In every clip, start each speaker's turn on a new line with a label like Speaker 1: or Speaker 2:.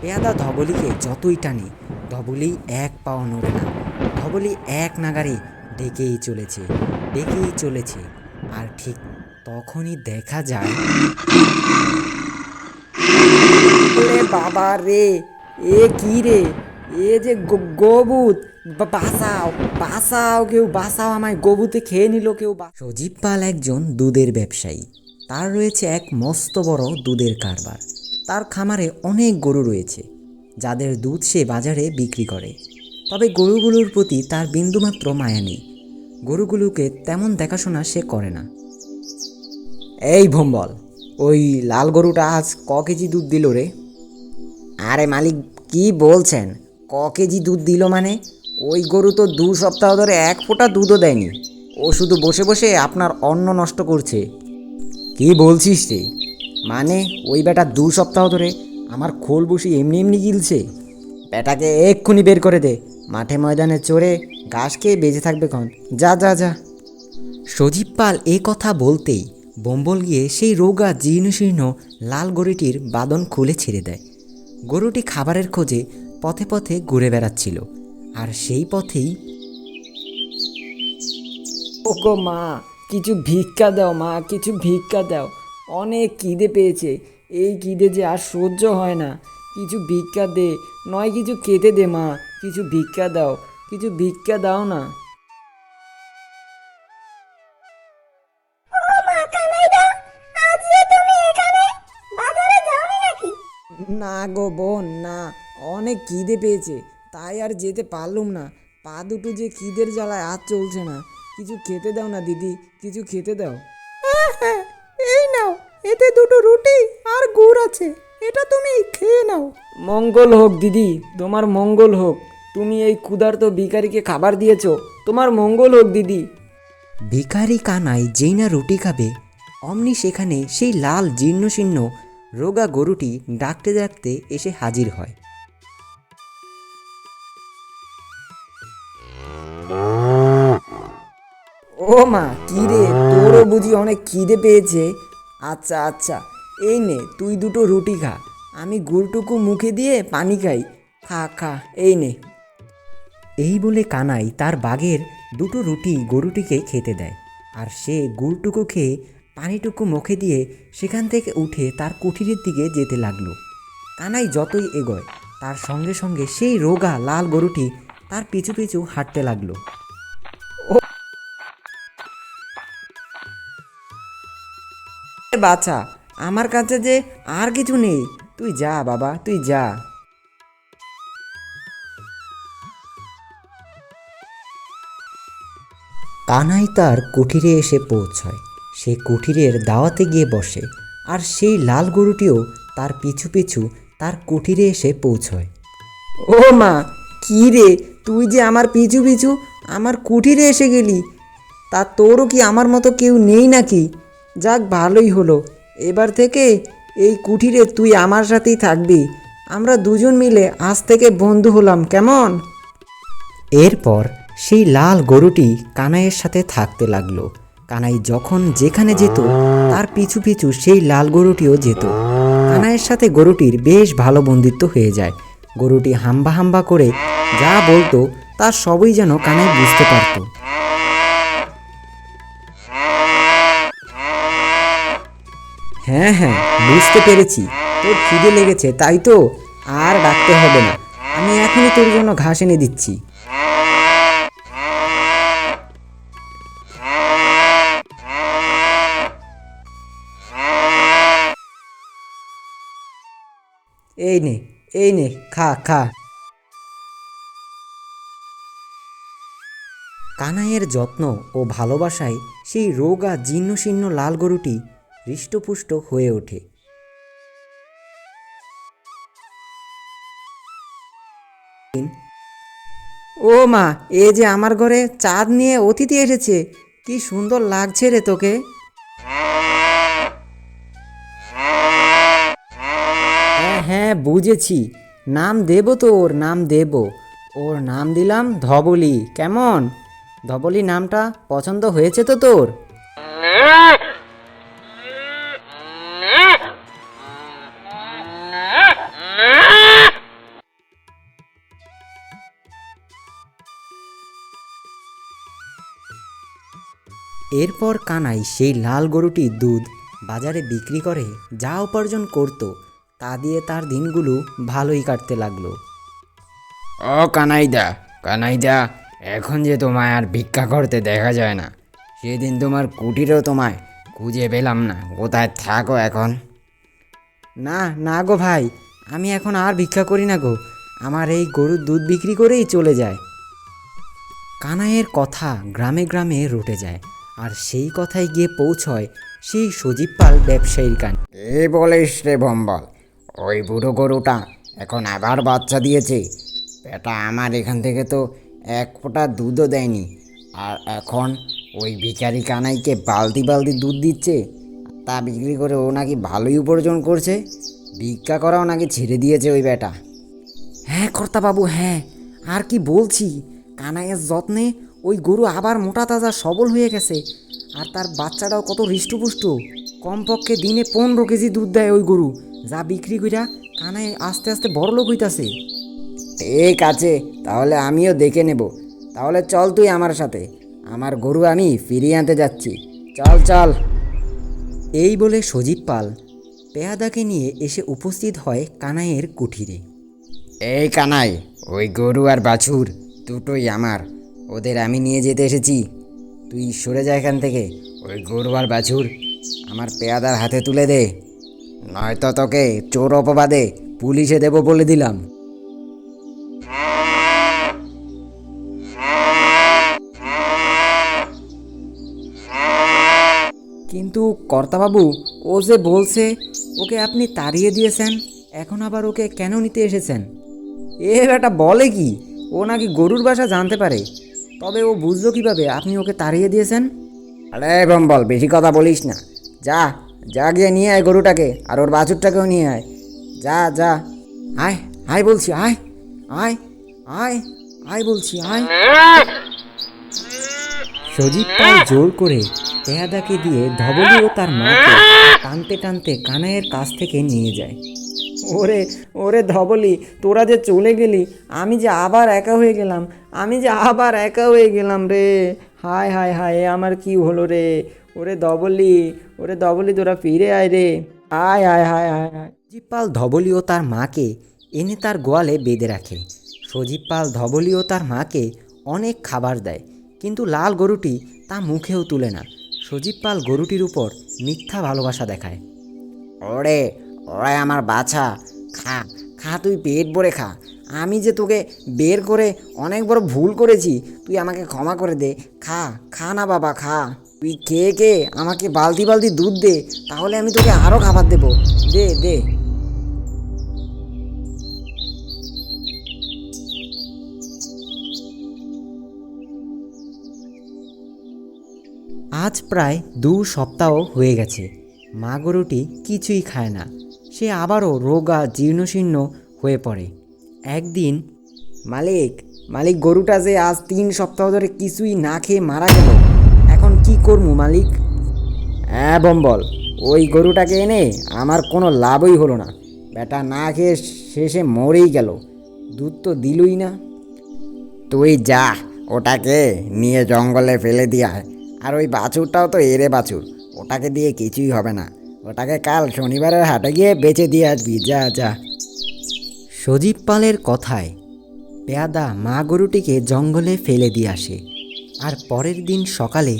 Speaker 1: পেয়াদা ধবলিকে যতই টানে, ধবলি এক পাও নড়ে না। ধবলি এক নাগারে ডেকেই চলেছে ডেকেই চলেছে। আর ঠিক তখনই দেখা যায় বাবা রে, এ কি রে? এ যে গোবুত। বা- বাঁচাও বাঁচাও কেউ বাসাও আমায়। গোবুতে খেয়ে নিল কেউ সজীব পাল একজন দুধের ব্যবসায়ী। তার রয়েছে এক মস্ত বড় দুধের কারবার। তার খামারে অনেক গরু রয়েছে যাদের দুধ সে বাজারে বিক্রি করে। তবে গরুগুলোর প্রতি তার বিন্দুমাত্র মায়া নেই। গরুগুলোকে তেমন দেখাশোনা সে করে না। এই ভোম্বল ওই লাল গরুটা আজ ক কেজি দুধ দিল রে? আরে মালিক কি বলছেন? ক কেজি দুধ দিল মানে? ওই গরু তো দু সপ্তাহ ধরে এক ফোঁটা দুধও দেয়নি। ও শুধু বসে বসে আপনার অন্ন নষ্ট করছে। কি বলছিস রে? মানে ওই বেটা দু সপ্তাহ ধরে আমার খোল বসি এমনি এমনি গিলছে। বেটাকে এক্ষুনি বের করে দে। মাঠে ময়দানে চড়ে ঘাস খেয়ে বেঁচে থাকবে কন যা যা যা। সজীব পাল এ কথা বলতেই বম্বল গিয়ে সেই রোগা জীর্ণশীর্ণ লাল গরুটির বাদন খুলে ছেড়ে দেয়। গরুটি খাবারের খোঁজে পথে পথে ঘুরে বেড়াচ্ছিল। আর সেই পথেই ওকো মা কিছু ভিক্ষা দাও মা কিছু ভিক্ষা দাও। অনেক খিদে পেয়েছে। এই খিদে যে আর সহ্য হয় না। কিছু ভিক্ষা দে নয় কিছু খেতে দে মা কিছু ভিক্ষা দাও কিছু ভিক্ষা দাও না। না গো বোন না অনেক খিদে পেয়েছে তাই আর যেতে পারলুম না। পা দুটো যে খিদের জ্বালায় আর চলছে না। কিছু খেতে দাও না দিদি কিছু খেতে দাও।
Speaker 2: এই নাও এতে দুটো রুটি আর গুড় আছে। এটা তুমি খেয়ে নাও।
Speaker 1: মঙ্গল হোক দিদি তোমার মঙ্গল হোক। তুমি এই ক্ষুধার্ত ভিখারিকে খাবার দিয়েছ। তোমার মঙ্গল হোক দিদি। ভিখারি কানাই যেই না রুটি খাবে অমনি সেখানে সেই লাল জীর্ণশীর্ণ রোগা গরুটি ডাকতে ডাকতে এসে হাজির হয়। ও মা কি রে তোরও বুঝি অনেক খিদে পেয়েছে? আচ্ছা আচ্ছা এই নে তুই দুটো রুটি খা। আমি গুড়টুকু মুখে দিয়ে পানি খাই। খা খা এই নে। এই বলে কানাই তার বাঘের দুটো রুটি গরুটিকে খেতে দেয়। আর সে গুড়টুকু খেয়ে পানিটুকু মুখে দিয়ে সেখান থেকে উঠে তার কুঠিরের দিকে যেতে লাগল। কানাই যতই এগোয় তার সঙ্গে সঙ্গে সেই রোগা লাল গরুটি তার পিছু পিছু হাঁটতে লাগল। বাছা। আমার কাছে যে আর কিছু নেই। তুই যা বাবা তুই যা। কানাই তার কুঠিরে এসে পৌঁছয়। সে কুঠিরের দাওয়াতে গিয়ে বসে। আর সেই লাল গরুটিও তার পিছু পিছু তার কুঠিরে এসে পৌঁছয়। ও মা কি রে? তুই যে আমার পিছু পিছু আমার কুঠিরে এসে গেলি। তা তোরও কি আমার মতো কেউ নেই নাকি? যাক ভালোই হলো। এবার থেকে এই কুঠিরে তুই আমার সাথেই থাকবি। আমরা দুজন মিলে আজ থেকে বন্ধু হলাম, কেমন? এরপর সেই লাল গরুটি কানাইয়ের সাথে থাকতে লাগল। কানাই যখন যেখানে যেত, তার পিছু পিছু সেই লাল গরুটিও যেত। কানাইয়ের সাথে গরুটির বেশ ভালো বন্ধুত্ব হয়ে যায়। গরুটি হাম্বা হাম্বা করে যা বলতো তার সবই যেন কানাই বুঝতে পারতো। হ্যাঁ হ্যাঁ বুঝতে পেরেছি। তোর খিদে লেগেছে, তাই তো? আর ডাকতে হবে না। আমি এখনই তোর জন্য ঘাস এনে দিচ্ছি। এই নে এই নে, খা খা। কানাইয়ের যত্ন ও ভালোবাসায় সেই রোগা জীর্ণ শীর্ণ লাল গরুটি হৃষ্টপুষ্ট হয়ে ওঠে। ও মা, এ যে আমার ঘরে চাঁদ নিয়ে অতিথি এসেছে, কি সুন্দর লাগছে রে তোকে। হ্যাঁ হ্যাঁ বুঝেছি। নাম দেব তো ওর নাম দেব। ওর নাম দিলাম ধবলি। কেমন? ধবলি নামটা পছন্দ হয়েছে তো তোর? এরপর কানাই সেই লাল গরুটির দুধ বাজারে বিক্রি করে যা উপার্জন করত তা দিয়ে তার দিনগুলো ভালোই কাটতে লাগল।
Speaker 3: ও কানাইদা কানাইদা এখন যে তোমায় আর ভিক্ষা করতে দেখা যায় না সেদিন তোমার কুটিরও তোমায় খুঁজে পেলাম না কোথায় থাকো এখন?
Speaker 1: না না গো ভাই আমি এখন আর ভিক্ষা করি না গো আমার এই গরুর দুধ বিক্রি করেই চলে যায়। কানাইয়ের কথা গ্রামে গ্রামে রটে যায়। আর সেই কথাই গিয়ে পৌঁছয় সেই সজীব পাল ব্যবসায়ীর কান।
Speaker 3: এ বলিস রে বম্বল ওই বুড়ো গরুটা এখন আবার বাচ্চা দিয়েছে। এটা আমার এখান থেকে তো এক ফোঁটা দুধও দেয়নি। আর এখন ওই ভিখারি কানাইকে বালতি বালতি দুধ দিচ্ছে তা বিক্রি করে ও নাকি ভালোই উপার্জন করছে। ভিক্ষা করাও নাকি ছেড়ে দিয়েছে ওই বেটা।
Speaker 1: হ্যাঁ কর্তাবাবু হ্যাঁ। আর কি বলছি কানাইয়ের যত্নে ওই গরু আবার মোটা তাজা সবল হয়ে গেছে। আর তার বাচ্চাটাও কত হৃষ্টপুষ্ট। কমপক্ষে দিনে পনেরো কেজি দুধ দেয় ওই গরু যা বিক্রি কইরা কানাই আস্তে আস্তে বড় লোক হইতাছে।
Speaker 3: ঠিক আছে তাহলে আমিও দেখে নেব। তাহলে চল তুই আমার সাথে। আমার গরু আমি ফিরিয়ে আনতে যাচ্ছি। চল চল।
Speaker 1: এই বলে সজীব পাল পেয়াদাকে নিয়ে এসে উপস্থিত হয় কানাইয়ের কুঠিরে।
Speaker 3: এই কানাই ওই গরু আর বাছুর দুটোই আমার। ওদের আমি নিয়ে যেতে এসেছি। তুই সরে যা এখান থেকে, ওই গরু আর বাছুর। আমার পেয়াদার হাতে তুলে দে। নয়তো তোকে চোর অপবাদে পুলিশে দেব বলে দিলাম।
Speaker 1: কিন্তু কর্তাবাবু, ও যে বলছে, ওকে আপনি তাড়িয়ে দিয়েছেন, এখন আবার ওকে কেন নিতে এসেছেন? এ বেটা বলে কি? ও নাকি গরুর বাসা জানতে পারে। তবে ও বুঝলো কীভাবে? আপনি ওকে তাড়িয়ে দিয়েছেন?
Speaker 3: আরে বল বেশি কথা বলিস না। যা যা গিয়ে নিয়ে আয় গরুটাকে আর ওর বাছুরটাকেও নিয়ে আয়। যা যা।
Speaker 1: আয় আয় বলছি আয় আয় আয় আয় বলছি আয়। সজীব পাল জোর করে পেয়াদাকে দিয়ে ধবলি ও তার মাকে টানতে টানতে কানাইয়ের কাছ থেকে নিয়ে যায়। ওরে ওরে ধবলি, তোরা যে চলে গেলি, আমি যে আবার একা হয়ে গেলাম, আমি যে আবার একা হয়ে গেলাম রে। হায় হায় হায় আমার কি হলো রে? ওরে ধবলি ওরে ধবলি, তোরা ফিরে আয় রে। আয় আয়, হায় হায় হায়। সজীব পাল ধবলি ও তার মাকে এনে তার গোয়ালে বেঁধে রাখে। সজীব পাল ধবলি ও তার মাকে অনেক খাবার দেয়, কিন্তু লাল গরুটি তা মুখেও তুলে না। সজীব পাল গরুটির উপর মিথ্যা ভালোবাসা দেখায়।
Speaker 3: ওরে ওরে আমার বাছা। খা খা তুই পেট ভরে খা। আমি যে তোকে বের করে অনেক বড় ভুল করেছি, তুই আমাকে ক্ষমা করে দে। খা খা না বাবা, খা। তুই খেয়ে কে? আমাকে বালতি বালতি দুধ দে, তাহলে আমি তোকে আরও খাবার দেবো। দে দে।
Speaker 1: আজ প্রায় দু সপ্তাহ হয়ে গেছে। মা গরুটি কিছুই খায় না। সে আবারও রোগা, জীর্ণশীর্ণ হয়ে পড়ে। একদিন
Speaker 3: মালিক মালিক গরুটা যে আজ তিন সপ্তাহ ধরে কিছুই না খেয়ে মারা গেল, এখন কি করব মালিক? হ্যাঁ বম্বল, ওই গরুটাকে এনে আমার কোনো লাভই হলো না। বেটা না খেয়ে শেষে মরেই গেল, দুধ তো দিলই না। তুই যা, ওটাকে নিয়ে জঙ্গলে ফেলে দিয়ে আর ওই বাছুরটাও তো এরে বাছুর, ওটাকে দিয়ে কিছুই হবে না। ওটাকে কাল শনিবারের হাটে গিয়ে বেচে দিয়ে আসবি যা যা।
Speaker 1: সজীব পালের কথায় পেয়াদা মা গরুটিকে জঙ্গলে ফেলে দিয়ে আসে। আর পরের দিন সকালে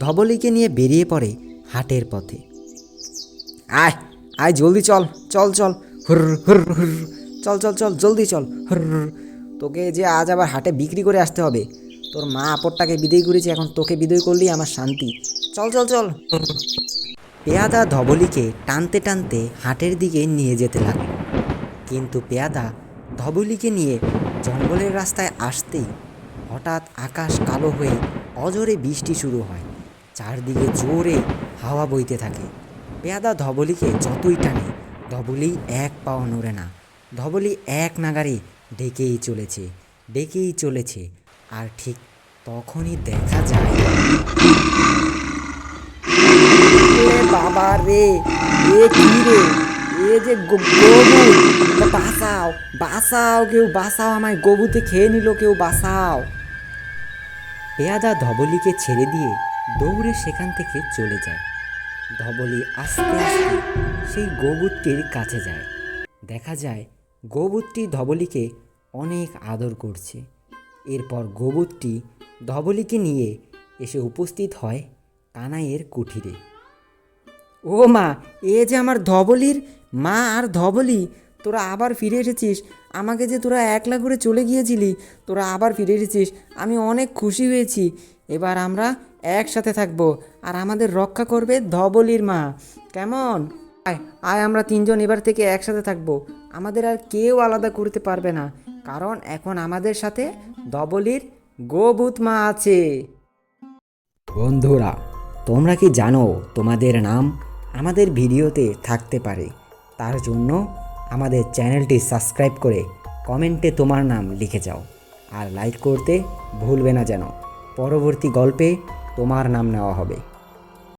Speaker 1: ধবলিকে নিয়ে বেরিয়ে পড়ে হাটের পথে।
Speaker 3: আয় আয় জলদি চল চল চল। হুর হুর হুর
Speaker 1: চল চল চল জলদি চল। হর তোকে যে আজ আবার হাটে বিক্রি করে আসতে হবে। তোর মা আপরটাকে বিদায় করেছে এখন তোকে বিদায় করলেই আমার শান্তি। চল চল চল। পেয়াদা ধবলিকে টানতে টানতে হাটের দিকে নিয়ে যেতে লাগল। কিন্তু পেয়াদা ধবলিকে নিয়ে জঙ্গলের রাস্তায় আসতেই হঠাৎ আকাশ কালো হয়ে অজরে বৃষ্টি শুরু হয়। চারদিকে জোরে হাওয়া বইতে থাকে। পেয়াদা ধবলিকে যতই টানে, ধবলি এক পাও নড়ে না। ধবলি এক নাগারে ডেকেই চলেছে ডেকেই চলেছে। আর ঠিক তখনই দেখা যায়
Speaker 3: বাবা রে। এ কি রে? এ যে গো- গরু। বাঁচাও কেউ, বাঁচাও আমায়। গবুতে খেয়ে নিল কেউ, বাঁচাও।
Speaker 1: পেয়াদা ধবলিকে ছেড়ে দিয়ে দৌড়ে সেখান থেকে চলে যায়। ধবলি আস্তে আস্তে সেই গোবুতটির কাছে যায়। দেখা যায় গোবুতটি ধবলিকে অনেক আদর করছে। এরপর গোবুতটি ধবলিকে নিয়ে এসে উপস্থিত হয় কানাইয়ের কুঠিরে।
Speaker 3: ও মা, এ যে আমার ধবলির মা আর ধবলি, তোরা আবার ফিরে এসেছিস। আমাকে যে তোরা একলা করে চলে গিয়েছিলি, তোরা আবার ফিরে এসেছিস। আমি অনেক খুশি হয়েছি। এবার আমরা একসাথে থাকব আর আমাদের রক্ষা করবে ধবলির মা। কেমন? আয় আয় আমরা তিনজন এবার থেকে একসাথে থাকব। আমাদের আর কেউ আলাদা করতে পারবে না, কারণ এখন আমাদের সাথে ধবলির গোভূত মা আছে। বন্ধুরা, তোমরা কি জানো তোমাদের নাম? আমাদের ভিডিওতে থাকতে পারে। তার জন্য আমাদের চ্যানেলটি সাবস্ক্রাইব করে কমেন্টে তোমার নাম লিখে যাও। আর লাইক করতে ভুলবে না যেন। পরবর্তী গল্পে তোমার নাম নেওয়া হবে।